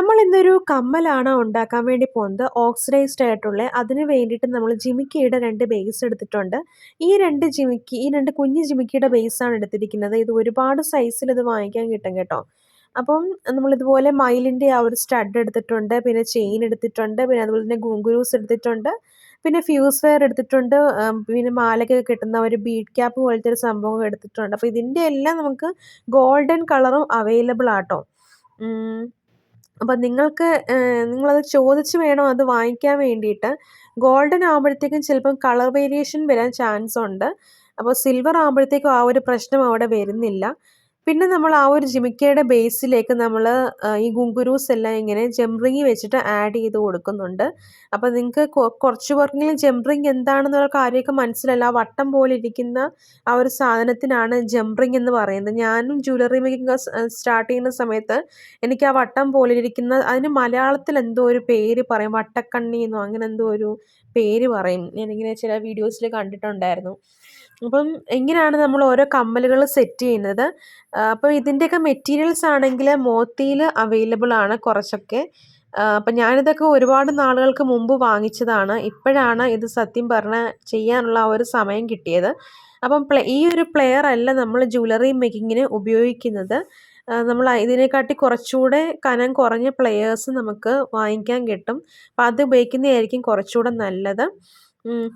നമ്മൾ ഇന്നൊരു കമ്മലാണ് ഉണ്ടാക്കാൻ വേണ്ടി പോകുന്നത്? ഓക്സിഡൈസ്ഡ് ആയിട്ടുള്ള അതിന് വേണ്ടിയിട്ട് നമ്മൾ ജിമിക്കിയുടെ രണ്ട് ബേസ് എടുത്തിട്ടുണ്ട്. ഈ രണ്ട് ജിമിക്കി ഈ രണ്ട് കുഞ്ഞ് ജിമിക്കിയുടെ ബേസാണ് എടുത്തിരിക്കുന്നത്. ഇത് ഒരുപാട് സൈസിൽ ഇത് വാങ്ങിക്കാൻ കിട്ടും കേട്ടോ. അപ്പം നമ്മളിതുപോലെ മൈലിന്റെ ആ ഒരു സ്റ്റഡ് എടുത്തിട്ടുണ്ട് പിന്നെ ചെയിൻ എടുത്തിട്ടുണ്ട് പിന്നെ അതുപോലെ തന്നെ ഗുങ്കുരൂസ് എടുത്തിട്ടുണ്ട് പിന്നെ ഫ്യൂസ് വെയർ എടുത്തിട്ടുണ്ട് പിന്നെ മാലയ്ക്ക് കിട്ടുന്ന ഒരു ബീഡ് ക്യാപ്പ് പോലത്തെ ഒരു സംഭവം എടുത്തിട്ടുണ്ട്. അപ്പോൾ ഇതിന്റെ എല്ലാം നമുക്ക് ഗോൾഡൻ കളറും അവൈലബിൾ ആട്ടോ. അപ്പം നിങ്ങൾക്ക് നിങ്ങളത് ചോദിച്ച് വേണം അത് വാങ്ങിക്കാൻ വേണ്ടിയിട്ട്? ഗോൾഡൻ ആകുമ്പോഴത്തേക്കും ചിലപ്പം കളർ വേരിയേഷൻ വരാൻ ചാൻസ് ഉണ്ട് അപ്പോൾ സിൽവർ ആകുമ്പോഴത്തേക്കും ആ ഒരു പ്രശ്നം അവിടെ വരുന്നില്ല. പിന്നെ നമ്മൾ ആ ഒരു ജിമിക്കയുടെ ബേസിലേക്ക് നമ്മൾ ഈ ഗുങ്കുരൂസ് എല്ലാം ഇങ്ങനെ ജംറിങ് വെച്ചിട്ട് ആഡ് ചെയ്ത് കൊടുക്കുന്നുണ്ട്. അപ്പോൾ നിങ്ങൾക്ക് കുറച്ച് പേർക്കെങ്കിലും ജംറിങ് എന്താണെന്നുള്ള കാര്യമൊക്കെ മനസ്സിലല്ല ആ വട്ടം പോലെ ഇരിക്കുന്ന ആ ഒരു സാധനത്തിനാണ് ജംറിങ് എന്ന് പറയുന്നത്. ഞാനും ജ്വല്ലറി മേക്കിംഗ് സ്റ്റാർട്ട് ചെയ്യുന്ന സമയത്ത് എനിക്ക് ആ വട്ടം പോലെ ഇരിക്കുന്ന അതിന് മലയാളത്തിൽ എന്തോ ഒരു പേര് പറയും. വട്ടക്കണ്ണി എന്നോ അങ്ങനെ എന്തോ ഒരു പേര് പറയും. ഞാനിങ്ങനെ ചില വീഡിയോസിൽ കണ്ടിട്ടുണ്ടായിരുന്നു. അപ്പം എങ്ങനെയാണ് നമ്മൾ ഓരോ കമ്മലുകൾ സെറ്റ് ചെയ്യുന്നത്? അപ്പോൾ ഇതിന്റെയൊക്കെ മെറ്റീരിയൽസ് ആണെങ്കിൽ മോത്തിയിൽ അവൈലബിൾ ആണ് കുറച്ചൊക്കെ. അപ്പം ഞാനിതൊക്കെ ഒരുപാട് നാളുകൾക്ക് മുമ്പ് വാങ്ങിച്ചതാണ്. ഇപ്പോഴാണ് ഇത് സത്യം പറഞ്ഞാൽ ചെയ്യാനുള്ള ഒരു സമയം കിട്ടിയത്. അപ്പം പ്ലേ ഈ ഒരു പ്ലെയർ അല്ല നമ്മൾ ജ്വല്ലറി മേക്കിങ്ങിന് ഉപയോഗിക്കുന്നത്. നമ്മൾ ഇതിനെക്കാട്ടി കുറച്ചുകൂടെ കനം കുറഞ്ഞ പ്ലെയേഴ്സ് നമുക്ക് വാങ്ങിക്കാൻ കിട്ടും. അപ്പം അത് ഉപയോഗിക്കുന്നതായിരിക്കും കുറച്ചുകൂടെ നല്ലത്.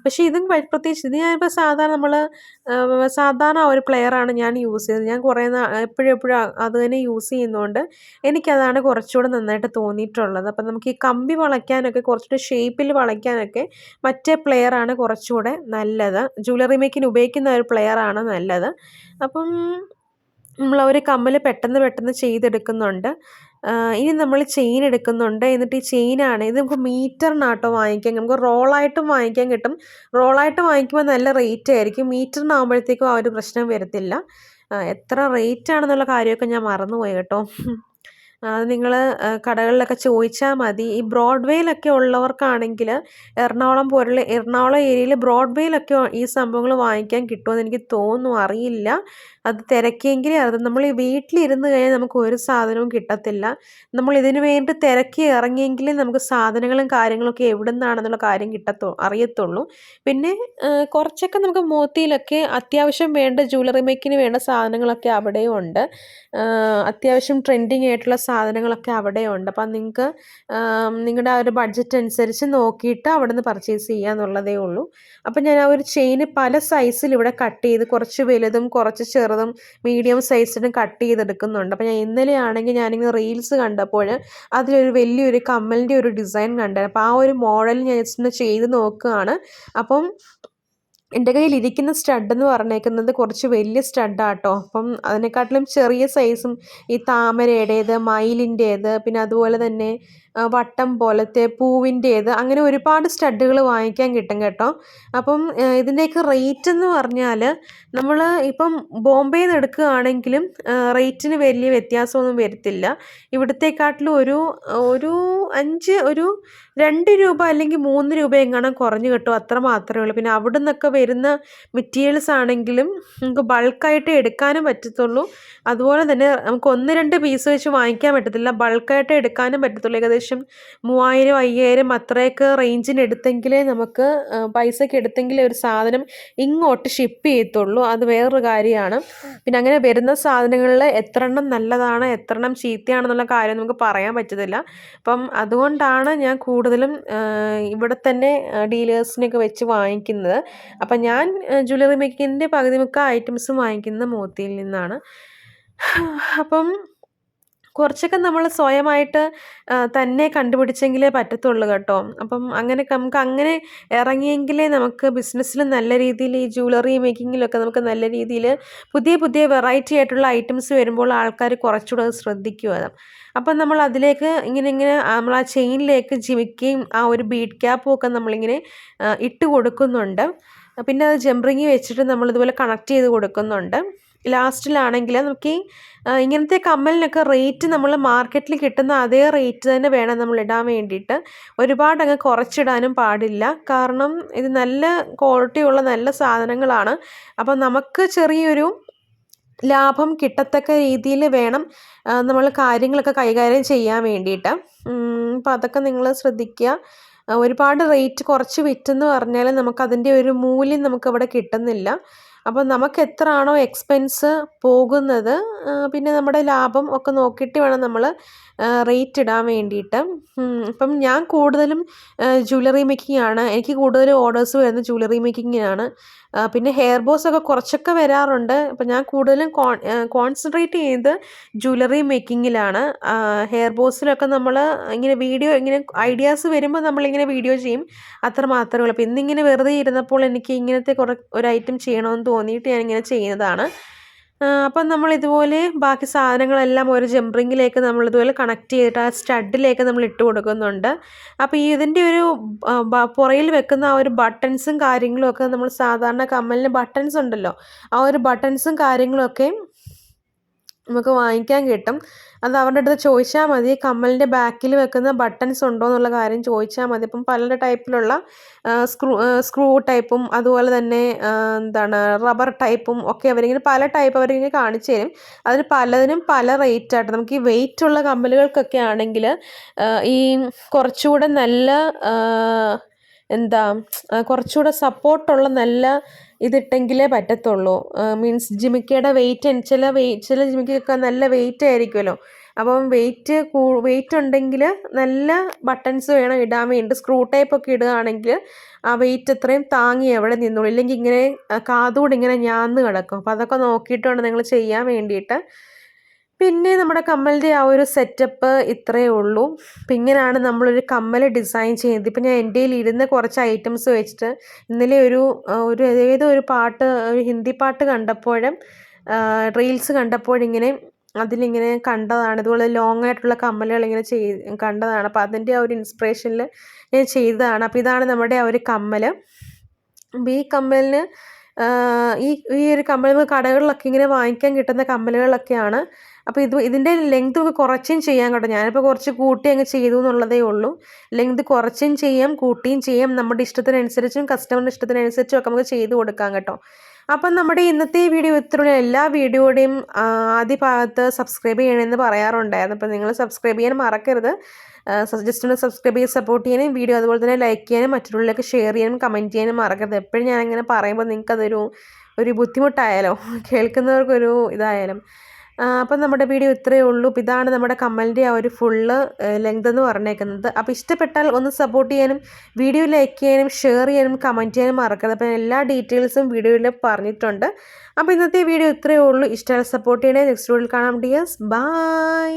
പക്ഷേ ഇതും പ്രത്യേകിച്ച് ഇത് ഞാനിപ്പോൾ സാധാരണ നമ്മൾ സാധാരണ ഒരു പ്ലെയറാണ് ഞാൻ യൂസ് ചെയ്യുന്നത്. ഞാൻ കുറേ എപ്പോഴും എപ്പോഴും അത് തന്നെ യൂസ് ചെയ്യുന്നതുകൊണ്ട് എനിക്കതാണ് കുറച്ചുകൂടെ നന്നായിട്ട് തോന്നിയിട്ടുള്ളത്. അപ്പം നമുക്ക് ഈ കമ്പി വളയ്ക്കാനൊക്കെ കുറച്ചുകൂടെ ഷേപ്പിൽ വളയ്ക്കാനൊക്കെ മറ്റേ പ്ലെയറാണ് കുറച്ചുകൂടെ നല്ലത്. ജ്വല്ലറി മേക്കിന് ഉപയോഗിക്കുന്ന ഒരു പ്ലെയറാണ് നല്ലത്. അപ്പം നമ്മൾ ഒരു കമ്മൽ പെട്ടെന്ന് പെട്ടെന്ന് ചെയ്തെടുക്കുന്നുണ്ട്. ഇനി നമ്മൾ ചെയിൻ എടുക്കുന്നുണ്ട്. എന്നിട്ട് ഈ ചെയിനാണ് ഇത് നമുക്ക് മീറ്ററിനാട്ടോ വാങ്ങിക്കാൻ നമുക്ക് റോളായിട്ടും വാങ്ങിക്കാൻ കിട്ടും. റോളായിട്ട് വാങ്ങിക്കുമ്പോൾ നല്ല റേറ്റ് ആയിരിക്കും. മീറ്ററിനാകുമ്പോഴത്തേക്കും ആ ഒരു പ്രശ്നം വരത്തില്ല. എത്ര റേറ്റ് ആണെന്നുള്ള കാര്യമൊക്കെ ഞാൻ മറന്നുപോയി കേട്ടോ. അത് നിങ്ങൾ കടകളിലൊക്കെ ചോദിച്ചാൽ മതി. ഈ ബ്രോഡ്വേയിലൊക്കെ ഉള്ളവർക്കാണെങ്കിൽ എറണാകുളം പോലുള്ള എറണാകുളം ഏരിയയിൽ ബ്രോഡ്വേയിലൊക്കെ ഈ സംഭവങ്ങൾ വാങ്ങിക്കാൻ കിട്ടുമെന്ന് എനിക്ക് തോന്നുന്നു. അറിയില്ല. അത് തിരക്കിയെങ്കിലേ അത് നമ്മൾ ഈ വീട്ടിലിരുന്ന് കഴിഞ്ഞാൽ നമുക്ക് ഒരു സാധനവും കിട്ടത്തില്ല. നമ്മൾ ഇതിനു വേണ്ടി തിരക്കി ഇറങ്ങിയെങ്കിലേ നമുക്ക് സാധനങ്ങളും കാര്യങ്ങളൊക്കെ എവിടെ നിന്നാണെന്നുള്ള കാര്യം കിട്ടത്തോ അറിയത്തുള്ളൂ. പിന്നെ കുറച്ചൊക്കെ നമുക്ക് മോത്തിയിലൊക്കെ അത്യാവശ്യം വേണ്ട ജ്വല്ലറി മേക്കിന് വേണ്ട സാധനങ്ങളൊക്കെ അവിടെയും ഉണ്ട് അത്യാവശ്യം ട്രെൻഡിങ് ആയിട്ടുള്ള സാധനങ്ങളൊക്കെ അവിടെയുണ്ട്. അപ്പം നിങ്ങൾക്ക് നിങ്ങളുടെ ആ ഒരു ബഡ്ജറ്റ് അനുസരിച്ച് നോക്കിയിട്ട് അവിടെ നിന്ന് പർച്ചേസ് ചെയ്യുക എന്നുള്ളതേ ഉള്ളൂ. അപ്പം ഞാൻ ആ ഒരു ചെയിന് പല സൈസിൽ ഇവിടെ കട്ട് ചെയ്ത് കുറച്ച് വലുതും കുറച്ച് ചെറുതും മീഡിയം സൈസിലും കട്ട് ചെയ്തെടുക്കുന്നുണ്ട്. അപ്പോൾ ഞാൻ ഇന്നലെ ആണെങ്കിൽ ഞാനിങ്ങനെ റീൽസ് കണ്ടപ്പോൾ അതിലൊരു വലിയൊരു കമ്മലിന്റെ ഒരു ഡിസൈൻ കണ്ടത് അപ്പോൾ ആ ഒരു മോഡൽ ഞാൻ ചെയ്ത് നോക്കുകയാണ്. അപ്പം എന്റെ കയ്യിൽ ഇരിക്കുന്ന സ്റ്റഡ് എന്ന് പറഞ്ഞേക്കുന്നത് കുറച്ച് വലിയ സ്റ്റഡാട്ടോ അപ്പം അതിനെക്കാട്ടിലും ചെറിയ സൈസും ഈ താമരയുടേത് മയിലിന്റേത് പിന്നെ അതുപോലെ തന്നെ വട്ടം പോലത്തെ പൂവിന്റേത് അങ്ങനെ ഒരുപാട് സ്റ്റഡുകൾ വാങ്ങിക്കാൻ കിട്ടും കേട്ടോ. അപ്പം ഇതിന്റെയൊക്കെ റേറ്റ് എന്ന് പറഞ്ഞാൽ നമ്മൾ ഇപ്പം ബോംബെയിൽ നിന്ന് എടുക്കുകയാണെങ്കിലും റേറ്റിന് വലിയ വ്യത്യാസമൊന്നും വരത്തില്ല. ഇവിടത്തെക്കാട്ടിലും ഒരു ഒരു അഞ്ച് ഒരു രണ്ട് രൂപ അല്ലെങ്കിൽ മൂന്ന് രൂപ എങ്ങാനും കുറഞ്ഞ് കിട്ടും അത്ര മാത്രമേ ഉള്ളൂ. പിന്നെ അവിടെ നിന്നൊക്കെ വരുന്ന മെറ്റീരിയൽസ് ആണെങ്കിലും നമുക്ക് ബൾക്കായിട്ട് എടുക്കാനും പറ്റത്തുള്ളൂ. അതുപോലെ തന്നെ നമുക്ക് ഒന്ന് രണ്ട് പീസ് വെച്ച് വാങ്ങിക്കാൻ പറ്റത്തില്ല. ബൾക്കായിട്ട് എടുക്കാനും പറ്റത്തുള്ളൂ. ഏകദേശം മൂവായിരം അയ്യായിരം അത്രയൊക്കെ റേഞ്ചിന് എടുത്തെങ്കിലേ നമുക്ക് പൈസയ്ക്ക് എടുത്തെങ്കിലേ ഒരു സാധനം ഇങ്ങോട്ട് ഷിപ്പ് ചെയ്യത്തുള്ളൂ. അത് വേറൊരു കാര്യമാണ്. പിന്നെ അങ്ങനെ വരുന്ന സാധനങ്ങളിൽ എത്ര എണ്ണം നല്ലതാണ് എത്ര എണ്ണം ചീത്തയാണെന്നുള്ള കാര്യം നമുക്ക് പറയാൻ പറ്റത്തില്ല. അപ്പം അതുകൊണ്ടാണ് ഞാൻ കൂടുതലും ഇവിടെ തന്നെ ഡീലേഴ്സിനെയൊക്കെ വെച്ച് വാങ്ങിക്കുന്നത്. അപ്പം ഞാൻ ജ്വല്ലറി മേക്കിങ്ങിന്റെ പകുതി മുക്ക ഐറ്റംസും വാങ്ങിക്കുന്ന മോത്തിയിൽ നിന്നാണ്. അപ്പം കുറച്ചൊക്കെ നമ്മൾ സ്വയമായിട്ട് തന്നെ കണ്ടുപിടിച്ചെങ്കിലേ പറ്റത്തുള്ളൂ കേട്ടോ. അപ്പം അങ്ങനെ നമുക്ക് അങ്ങനെ ഇറങ്ങിയെങ്കിലേ നമുക്ക് ബിസിനസ്സിൽ നല്ല രീതിയിൽ ഈ ജ്വല്ലറി മേക്കിങ്ങിലൊക്കെ നമുക്ക് നല്ല രീതിയിൽ പുതിയ പുതിയ വെറൈറ്റി ആയിട്ടുള്ള ഐറ്റംസ് വരുമ്പോൾ ആൾക്കാർ കുറച്ചുകൂടെ ശ്രദ്ധിക്കുക അപ്പം നമ്മൾ അതിലേക്ക് ഇങ്ങനെ ഇങ്ങനെ നമ്മൾ ആ ചെയിനിലേക്ക് ജിമിക്കുകയും ആ ഒരു ബീഡ് ക്യാപ്പും ഒക്കെ നമ്മളിങ്ങനെ ഇട്ട് കൊടുക്കുന്നുണ്ട്. പിന്നെ അത് ജംറിങ് വെച്ചിട്ട് നമ്മളിതുപോലെ കണക്ട് ചെയ്ത് കൊടുക്കുന്നുണ്ട്. ലാസ്റ്റിലാണെങ്കിൽ നമുക്ക് ഈ ഇങ്ങനത്തെ കമ്മലിനൊക്കെ റേറ്റ് നമ്മൾ മാർക്കറ്റിൽ കിട്ടുന്ന അതേ റേറ്റ് തന്നെ വേണം നമ്മൾ ഇടാൻ വേണ്ടിയിട്ട്. ഒരുപാട് അങ്ങ് കുറച്ചിടാനും പാടില്ല. കാരണം ഇത് നല്ല ക്വാളിറ്റിയുള്ള നല്ല സാധനങ്ങളാണ്. അപ്പം നമുക്ക് ചെറിയൊരു ലാഭം കിട്ടത്തക്ക രീതിയിൽ വേണം നമ്മൾ കാര്യങ്ങളൊക്കെ കൈകാര്യം ചെയ്യാൻ വേണ്ടിയിട്ട്. അപ്പം അതൊക്കെ നിങ്ങൾ ശ്രദ്ധിക്കുക. ഒരുപാട് റേറ്റ് കുറച്ച് വിറ്റെന്ന് പറഞ്ഞാൽ നമുക്കതിന്റെ ഒരു മൂല്യം നമുക്ക് അവിടെ കിട്ടുന്നില്ല. അപ്പം നമുക്ക് എത്ര ആണോ എക്സ്പെൻസ് പോകുന്നത് പിന്നെ നമ്മുടെ ലാഭം ഒക്കെ നോക്കിയിട്ട് വേണം നമ്മൾ റേറ്റ് ഇടാൻ വേണ്ടിയിട്ട്. ഇപ്പം ഞാൻ കൂടുതലും ജ്വല്ലറി മേക്കിംഗ് ആണ്. എനിക്ക് കൂടുതലും ഓർഡേഴ്സ് വരുന്നത് ജ്വല്ലറി മേക്കിങ്ങിനാണ് പിന്നെ ഹെയർ ബോസ് ഒക്കെ കുറച്ചൊക്കെ വരാറുണ്ട്. അപ്പം ഞാൻ കൂടുതലും കോൺ കോൺസെൻട്രേറ്റ് ചെയ്ത് ജ്വല്ലറി മേക്കിങ്ങിലാണ് ഹെയർ ബോസിലൊക്കെ നമ്മൾ ഇങ്ങനെ വീഡിയോ ഇങ്ങനെ ഐഡിയാസ് വരുമ്പോൾ നമ്മളിങ്ങനെ വീഡിയോ ചെയ്യും. അത്ര മാത്രമേ ഉള്ളൂ. അപ്പം ഇന്നിങ്ങനെ വെറുതെ ഇരുന്നപ്പോൾ എനിക്ക് ഇങ്ങനത്തെ കുറേ ഒരു ഐറ്റം ചെയ്യണമെന്ന് തോന്നിയിട്ട് ഞാനിങ്ങനെ ചെയ്യുന്നതാണ്. അപ്പം നമ്മൾ ഇതുപോലെ ബാക്കി സാധനങ്ങളെല്ലാം ഒരു ജംറിങ്ങിലേക്ക് നമ്മൾ ഇതുപോലെ കണക്ട് ചെയ്തിട്ട് ആ സ്റ്റഡിലേക്ക് നമ്മൾ ഇട്ട് കൊടുക്കുന്നുണ്ട്. അപ്പോൾ ഈ ഇതിന്റെ ഒരു പുറയിൽ വെക്കുന്ന ആ ഒരു ബട്ടൺസും കാര്യങ്ങളും ഒക്കെ നമ്മൾ സാധാരണ കമ്മലിന് ബട്ടൺസ് ഉണ്ടല്ലോ. ആ ഒരു ബട്ടൺസും കാര്യങ്ങളും ഒക്കെ നമുക്ക് വാങ്ങിക്കാൻ കിട്ടും. അത് അവരുടെ അടുത്ത് ചോദിച്ചാൽ മതി. കമ്മലിന്റെ ബാക്കിൽ വെക്കുന്ന ബട്ടൺസ് ഉണ്ടോ എന്നുള്ള കാര്യം ചോദിച്ചാൽ മതി. ഇപ്പം പല ടൈപ്പിലുള്ള സ്ക്രൂ സ്ക്രൂ ടൈപ്പും അതുപോലെ തന്നെ എന്താണ് റബ്ബർ ടൈപ്പും ഒക്കെ അവരിങ്ങനെ പല ടൈപ്പ് അവരിങ്ങനെ കാണിച്ചു തരും. അതിന് പലതിനും പല റേറ്റ് ആയിട്ട് നമുക്ക് ഈ വെയിറ്റ് ഉള്ള കമ്മലുകൾക്കൊക്കെ ആണെങ്കിൽ ഈ കുറച്ചുകൂടെ നല്ല എന്താ കുറച്ചുകൂടെ സപ്പോർട്ടുള്ള നല്ല ഇതിട്ടെങ്കിലേ പറ്റത്തുള്ളൂ. മീൻസ് ജിമിക്കയുടെ വെയിറ്റ് ചില വെയിറ്റ് ചില ജിമിക്കൊക്കെ നല്ല വെയിറ്റ് ആയിരിക്കുമല്ലോ അപ്പം വെയിറ്റ് കൂ വെയിറ്റ് ഉണ്ടെങ്കിൽ നല്ല ബട്ടൺസ് വേണം ഇടാൻ വേണ്ടി. സ്ക്രൂ ടൈപ്പ് ഒക്കെ ഇടുകയാണെങ്കിൽ ആ വെയിറ്റ് അത്രയും താങ്ങി എവിടെ നിന്നുള്ളൂ ഇല്ലെങ്കിൽ ഇങ്ങനെ കാതുകൂടി ഇങ്ങനെ ഞാന്ന് കിടക്കും. അപ്പോൾ അതൊക്കെ നോക്കിയിട്ട് വേണം നിങ്ങൾ ചെയ്യാൻ വേണ്ടിയിട്ട് പിന്നെ നമ്മുടെ കമ്മലിന്റെ ആ ഒരു സെറ്റപ്പ് ഇത്രയേ ഉള്ളൂ. അപ്പം ഇങ്ങനെയാണ് നമ്മളൊരു കമ്മൽ ഡിസൈൻ ചെയ്യുന്നത് ഇപ്പം ഞാൻ എന്റെ ഇരുന്ന കുറച്ച് ഐറ്റംസ് വെച്ചിട്ട് ഇന്നലെ ഒരു ഒരു ഏതോ ഒരു പാട്ട് ഒരു ഹിന്ദി പാട്ട് കണ്ടപ്പോഴും റീൽസ് കണ്ടപ്പോഴിങ്ങനെ അതിലിങ്ങനെ കണ്ടതാണ്. ഇതുപോലെ ലോങ് ആയിട്ടുള്ള കമ്മലുകൾ ഇങ്ങനെ ചെയ് കണ്ടതാണ്. അപ്പോൾ അതിന്റെ ആ ഒരു ഇൻസ്പിറേഷനിൽ ഞാൻ ചെയ്തതാണ്. അപ്പോൾ ഇതാണ് നമ്മുടെ ആ ഒരു കമ്മൽ ഈ കമ്മലിന് ഈ ഈ ഒരു കമ്മൽ കടകളിലൊക്കെ ഇങ്ങനെ വാങ്ങിക്കാൻ കിട്ടുന്ന കമ്മലുകളൊക്കെയാണ് അപ്പോൾ ഇത് ഇതിന്റെ ലെങ്ത് ഒക്കെ കുറച്ചും ചെയ്യാം കേട്ടോ. ഞാനിപ്പോൾ കുറച്ച് കൂട്ടി അങ്ങ് ചെയ്തു എന്നുള്ളതേ ഉള്ളൂ. ലെങ്ത് കുറച്ചും ചെയ്യാം കൂട്ടിയും ചെയ്യാം. നമ്മുടെ ഇഷ്ടത്തിനനുസരിച്ചും കസ്റ്റമറിന്റെ ഇഷ്ടത്തിനനുസരിച്ചും ഒക്കെ നമുക്ക് ചെയ്ത് കൊടുക്കാം കേട്ടോ. അപ്പം നമ്മുടെ ഇന്നത്തെ വീഡിയോ ഇത്രയുള്ള. എല്ലാ വീഡിയോയുടെയും ആദ്യ ഭാഗത്ത് സബ്സ്ക്രൈബ് ചെയ്യണമെന്ന് പറയാറുണ്ടായിരുന്നു. അപ്പോൾ നിങ്ങൾ സബ്സ്ക്രൈബ് ചെയ്യാൻ മറക്കരുത്. ജസ്റ്റ് ഒന്ന് സബ്സ്ക്രൈബ് ചെയ്ത് സപ്പോർട്ട് ചെയ്യാനും വീഡിയോ അതുപോലെ തന്നെ ലൈക്ക് ചെയ്യാനും മറ്റുള്ളവരിലേക്ക് ഷെയർ ചെയ്യാനും കമന്റ് ചെയ്യാനും മറക്കരുത്. എപ്പോഴും ഞാൻ അങ്ങനെ പറയുമ്പോൾ നിങ്ങൾക്കതൊരു ഒരു ബുദ്ധിമുട്ടായാലോ? കേൾക്കുന്നവർക്കൊരു ഇതായാലും. അപ്പം നമ്മുടെ വീഡിയോ ഇത്രയേ ഉള്ളൂ. അപ്പോൾ ഇതാണ് നമ്മുടെ കമ്മലിന്റെ ആ ഒരു ഫുള്ള് ലെങ്ത് എന്ന് പറഞ്ഞേക്കുന്നത്. അപ്പോൾ ഇഷ്ടപ്പെട്ടാൽ ഒന്ന് സപ്പോർട്ട് ചെയ്യാനും വീഡിയോ ലൈക്ക് ചെയ്യാനും ഷെയർ ചെയ്യാനും കമന്റ് ചെയ്യാനും മറക്കരുത്. അപ്പം എല്ലാ ഡീറ്റെയിൽസും വീഡിയോയിൽ പറഞ്ഞിട്ടുണ്ട്. അപ്പോൾ ഇന്നത്തെ വീഡിയോ ഇത്രയേ ഉള്ളൂ. ഇഷ്ടമായി സപ്പോർട്ട് ചെയ്യണേ. നെക്സ്റ്റ് വീഡിയോയിൽ കാണാം ഡിയേഴ്സ് ബൈ